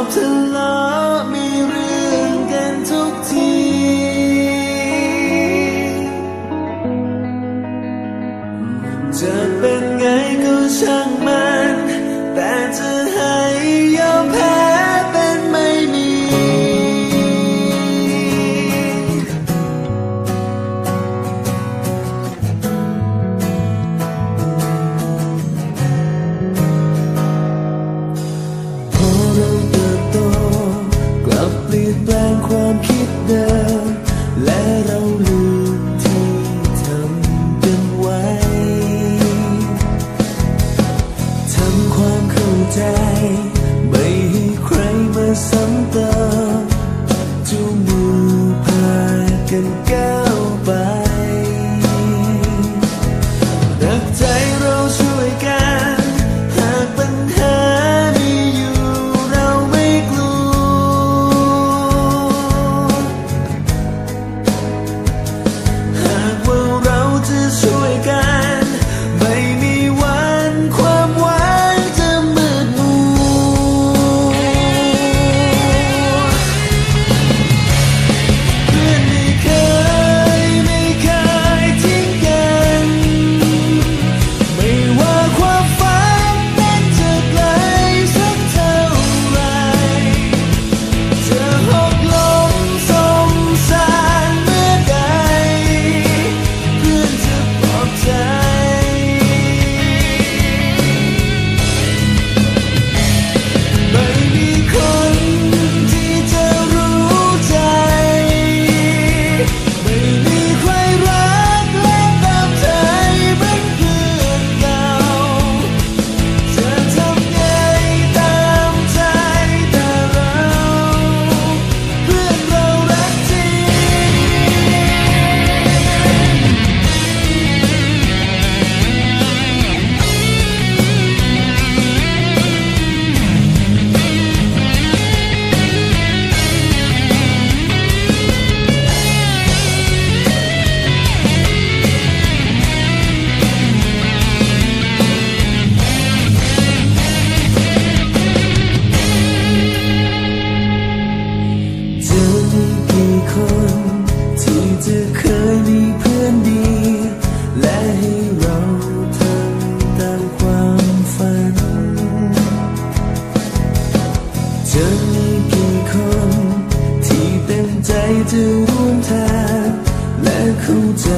อบทะเลาะมีเรื่องกันทุกที จะเป็นไงก็ช่างมัน can go. จะร่วมแทนและเข้าใจ